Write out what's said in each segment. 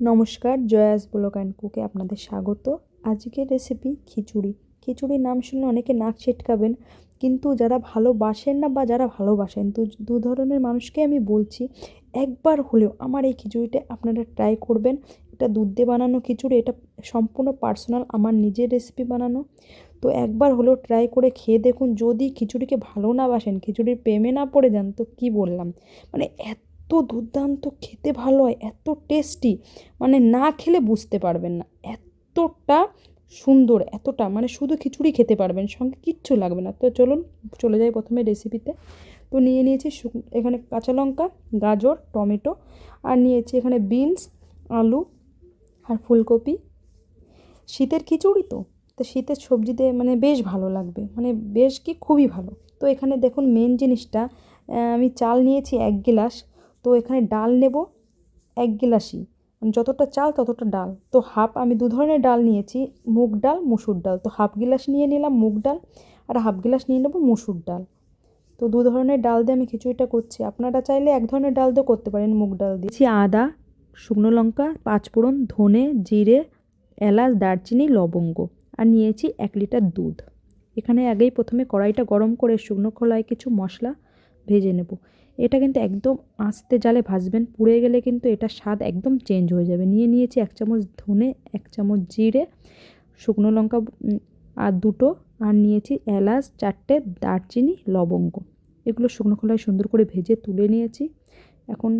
নমস্কার, জয়াস block and কুকে আপনাদের স্বাগত। আজকের রেসিপি খিচুড়ি। খিচুড়ির নাম শুনলে অনেকে নাক ছিটকাবেন, কিন্তু যারা ভালোবাসেন না বা যারা ভালোবাসেন তো দু ধরনের মানুষকে আমি বলছি, একবার হলেও আমার এই খিচুড়িটা আপনারা ট্রাই করবেন। এটা দুধ দিয়ে বানানো খিচুড়ি, এটা সম্পূর্ণ পার্সোনাল আমার নিজের রেসিপি বানানো। তো একবার হলেও ট্রাই করে খেয়ে দেখুন, যদি খিচুড়িকে ভালো না বাসেন, খিচুড়ির প্রেমে না পড়ে যান, তো কী বললাম? মানে এত দুর্দান্ত খেতে ভালো হয়, এত টেস্টি মানে না খেলে বুঝতে পারবেন না। এতটা সুন্দর, এতটা মানে শুধু খিচুড়ি খেতে পারবেন, সঙ্গে কিচ্ছু লাগবে না। তো চলুন, চলে যাই প্রথমে রেসিপিতে তো নিয়ে নিয়েছি এখানে কাঁচা লঙ্কা, গাজর, টমেটো, আর নিয়েছি এখানে বিনস আলু, আর ফুলকপি। শীতের খিচুড়ি তো তো শীতের সবজিতে মানে বেশ ভালো লাগবে মানে বেশ কি, খুবই ভালো। তো এখানে দেখুন মেন জিনিসটা আমি চাল নিয়েছি এক গিলাস তো এখানে ডাল নেব এক গিলাসই মানে যতটা চাল ততটা ডাল। তো হাফ আমি দু ধরনের ডাল নিয়েছি, মুগ ডাল, মুসুর ডাল। তো হাফ গিলাস নিয়ে নিলাম মুগ ডাল আর হাফ গিলাস নিয়ে নেব মুসুর ডাল। তো দু ধরনের ডাল দিয়ে আমি খিচুড়িটা করছি। আপনারা চাইলে এক ধরনের ডাল দিয়েও করতে পারেন মুগ ডাল দিয়েছি আদা, শুকনো লঙ্কা পাঁচফোড়ন ধনে, জিরে, এলাচ, দারচিনি, লবঙ্গ আর নিয়েছি এক লিটার দুধ। এখানে আগেই প্রথমে কড়াইটা গরম করে শুকনো খোলায় কিছু মশলা ভেজে নেব। এটা কিন্তু একদম আস্তে জালে ভাজবেন, পুড়ে গেলে কিন্তু এটা স্বাদ একদম চেঞ্জ হয়ে যাবে। নিয়ে নিয়েছি এক চামচ ধনে, এক চামচ জিরে, শুকনো লঙ্কা আর দুটো, আর নিয়েছি এলাচ, চারটে দারচিনি, লবঙ্গ। এগুলো শুকনো খোলায় সুন্দর করে ভেজে তুলে নিয়েছি। এখন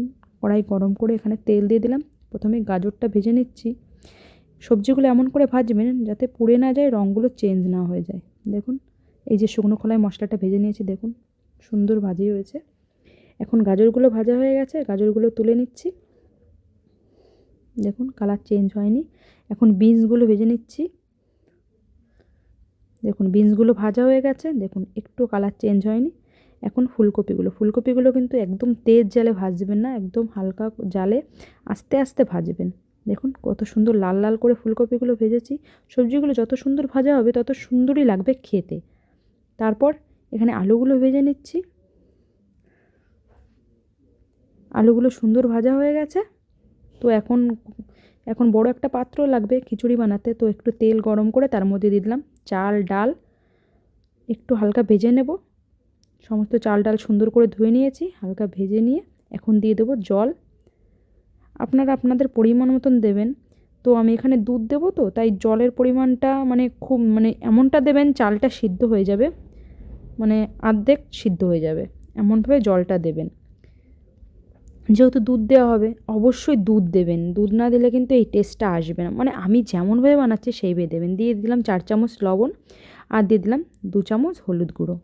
কড়াই গরম করে এখানে তেল দিয়ে দিলাম। প্রথমে গাজরটা ভেজে নিচ্ছি। সবজিগুলো এমন করে ভাজবেন যাতে পুড়ে না যায়, রঙগুলো চেঞ্জ না হয়ে যায়। দেখুন, এই যে শুকনো খোলায় মশলাটা ভেজে নিয়েছি, দেখুন, সুন্দর ভাজি হয়েছে। এখন গাজরগুলো ভাজা হয়ে গেছে, গাজরগুলো তুলে নিচ্ছি। দেখুন কালার চেঞ্জ হয়নি। এখন বিনসগুলো ভেজে নিচ্ছি। দেখুন বিনসগুলো ভাজা হয়ে গেছে। দেখুন, একটু কালার চেঞ্জ হয়নি। এখন ফুলকপিগুলো ফুলকপিগুলো কিন্তু একদম তেজ জালে ভাজবেন না, একদম হালকা জালে আস্তে আস্তে ভাজবেন। দেখুন, কত সুন্দর লাল লাল করে ফুলকপিগুলো ভেজেছি। সবজিগুলো যত সুন্দর ভাজা হবে, তত সুন্দরই লাগবে খেতে। তারপর এখানে আলুগুলো ভেজে নিচ্ছি। আলুগুলো সুন্দর ভাজা হয়ে গেছে। তো এখন এখন বড় একটা পাত্র লাগবে খিচুড়ি বানাতে। তো একটু তেল গরম করে তার মধ্যে দিয়ে দিলাম চাল, ডাল। একটু হালকা ভেজে নেব। সমস্ত চাল, ডাল সুন্দর করে ধুয়ে নিয়েছি, হালকা ভেজে নিয়ে এখন দিয়ে দেবো জল। আপনারা আপনাদের পরিমাণ মতন দেবেন। তো আমি এখানে দুধ দেবো তো, তাই জলের পরিমাণটা মানে খুব মানে এমনটা দেবেন চালটা সিদ্ধ হয়ে যাবে। মানে আর্ধেক সিদ্ধ হয়ে যাবে। এমনভাবে জলটা দেবেন। যেহেতু দুধ দেওয়া হবে, অবশ্যই দুধ দেবেন। দুধ না দিলে কিন্তু এই টেস্টটা আসবে না। মানে আমি যেমনভাবে বানাচ্ছি সেইভাবে দেবেন। দিয়ে দিলাম চার চামচ লবণ আর দিয়ে দিলাম দু চামচ হলুদ গুঁড়ো।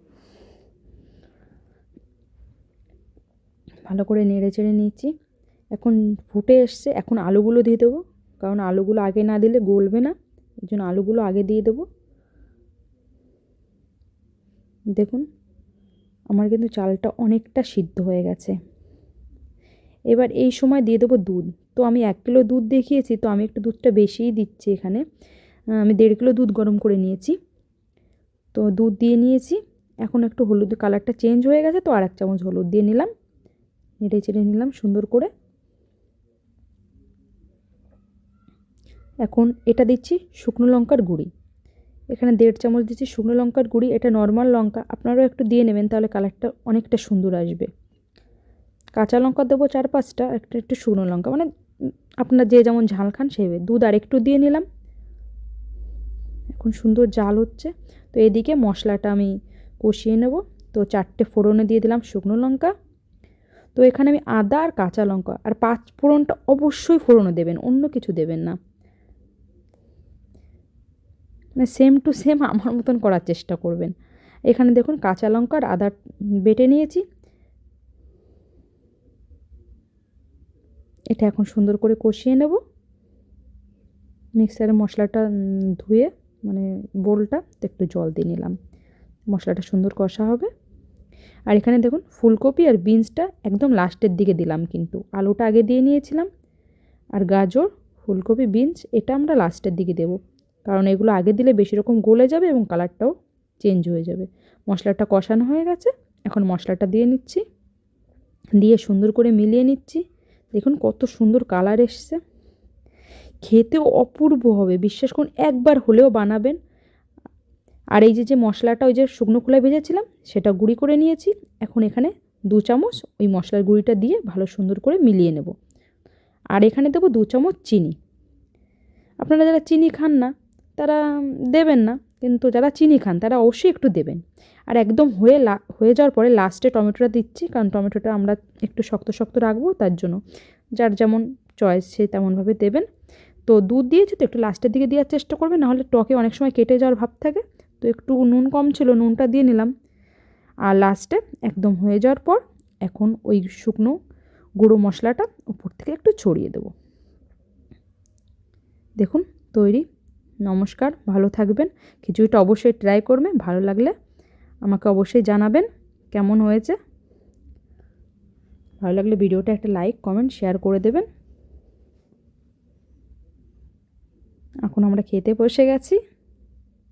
ভালো করে নেড়ে চেড়ে নিয়েছি এখন ফুটে এসছে। এখন আলুগুলো দিয়ে দেবো। কারণ আলুগুলো আগে না দিলে গলবে না। এই জন্য আলুগুলো আগে দিয়ে দেবো। দেখুন, আমার কিন্তু চালটা অনেকটা সিদ্ধ হয়ে গেছে। এবার এই সময় দিয়ে দেবো দুধ। তো আমি এক কিলো দুধ দেখিয়েছি, তো আমি একটু দুধটা বেশিই দিচ্ছি এখানে। আমি দেড় কিলো দুধ গরম করে নিয়েছি। তো দুধ দিয়ে নিয়েছি। এখন একটু হলুদ কালারটা চেঞ্জ হয়ে গেছে, তো আর এক চামচ হলুদ দিয়ে নিলাম। নেড়ে চেড়ে নিলাম সুন্দর করে। এখন এটা দিচ্ছি শুকনো লঙ্কার গুঁড়ি। এখানে দেড় চামচ দিচ্ছি শুকনো লঙ্কার গুঁড়ি, এটা নর্মাল লঙ্কা। আপনারাও একটু দিয়ে নেবেন, তাহলে কালারটা অনেকটা সুন্দর আসবে। কাঁচা লঙ্কা দেবো চার পাঁচটা একটা একটু শুকনো লঙ্কা মানে আপনারা যে যেমন ঝাল খান সেভাবে দুধ আর একটু দিয়ে নিলাম। এখন সুন্দর জাল হচ্ছে। তো এদিকে মশলাটা আমি কষিয়ে নেব। তো চারটে ফোড়নে দিয়ে দিলাম শুকনো লঙ্কা। তো এখানে আমি আদা আর কাঁচা লঙ্কা আর পাঁচ ফোড়নটা অবশ্যই ফোড়নে দেবেন, অন্য কিছু দেবেন না। মানে সেম টু সেম আমার মতন করার চেষ্টা করবেন। এখানে দেখুন কাঁচা লঙ্কা আর আদা বেটে নিয়েছি। এটা এখন সুন্দর করে কষিয়ে নেব। মিক্সারে মশলাটা ধুয়ে মানে বোলটা একটু জল দিয়ে নিলাম। মশলাটা সুন্দর কষা হবে। আর এখানে দেখুন, ফুলকপি আর বিনসটা একদম লাস্টের দিকে দিলাম কিন্তু। আলুটা আগে দিয়ে নিয়েছিলাম। আর গাজর, ফুলকপি, বিনস, এটা আমরা লাস্টের দিকে দেব। কারণ এগুলো আগে দিলে বেশি রকম গলে যাবে এবং কালারটাও চেঞ্জ হয়ে যাবে। মশলাটা কষানো হয়ে গেছে। এখন মশলাটা দিয়ে নিচ্ছি। দিয়ে সুন্দর করে মিলিয়ে নিচ্ছি। দেখুন কত সুন্দর কালার এসছে। খেতেও অপূর্ব হবে, বিশ্বাস করুন, একবার হলেও বানাবেন। আর এই যে যে মশলাটা, ওই যে শুকনো খোলায় ভেজেছিলাম, সেটা গুঁড়ি করে নিয়েছি। এখন এখানে দু চামচ ওই মশলার গুঁড়িটা দিয়ে ভালো সুন্দর করে মিলিয়ে নেব। আর এখানে দেবো দু চামচ চিনি। আপনারা যারা চিনি খান না, তারা দেবেন না। কিন্তু যারা চিনি খান, তারা অবশ্যই একটু দেবেন। আর একদম হয়ে হয়ে যাওয়ার পরে লাস্টে টমেটোটা দিচ্ছি, কারণ টমেটোটা আমরা একটু শক্ত শক্ত রাখব, তার জন্য যার যেমন চয়েস সে তেমনভাবে দেবেন। তো দুধ দিয়েছি তো একটু লাস্টের দিকে দেওয়ার চেষ্টা করবেন, নাহলে টকে অনেক সময় কেটে যাওয়ার ভাব থাকে। তো একটু নুন কম ছিল, নুনটা দিয়ে নিলাম। আর লাস্টে একদম হয়ে যাওয়ার পর এখন ওই শুকনো গুঁড়ো মশলাটা উপর থেকে একটু ছড়িয়ে দেবো। দেখুন, তৈরি নমস্কার, ভালো থাকবেন। খিচুড়িটা অবশ্যই ট্রাই করবেন, ভালো লাগলে আমাকে অবশ্যই জানাবেন কেমন হয়েছে। ভালো লাগলে ভিডিওটা একটা লাইক কমেন্ট শেয়ার করে দেবেন। এখন আমরা খেতে বসে গেছি।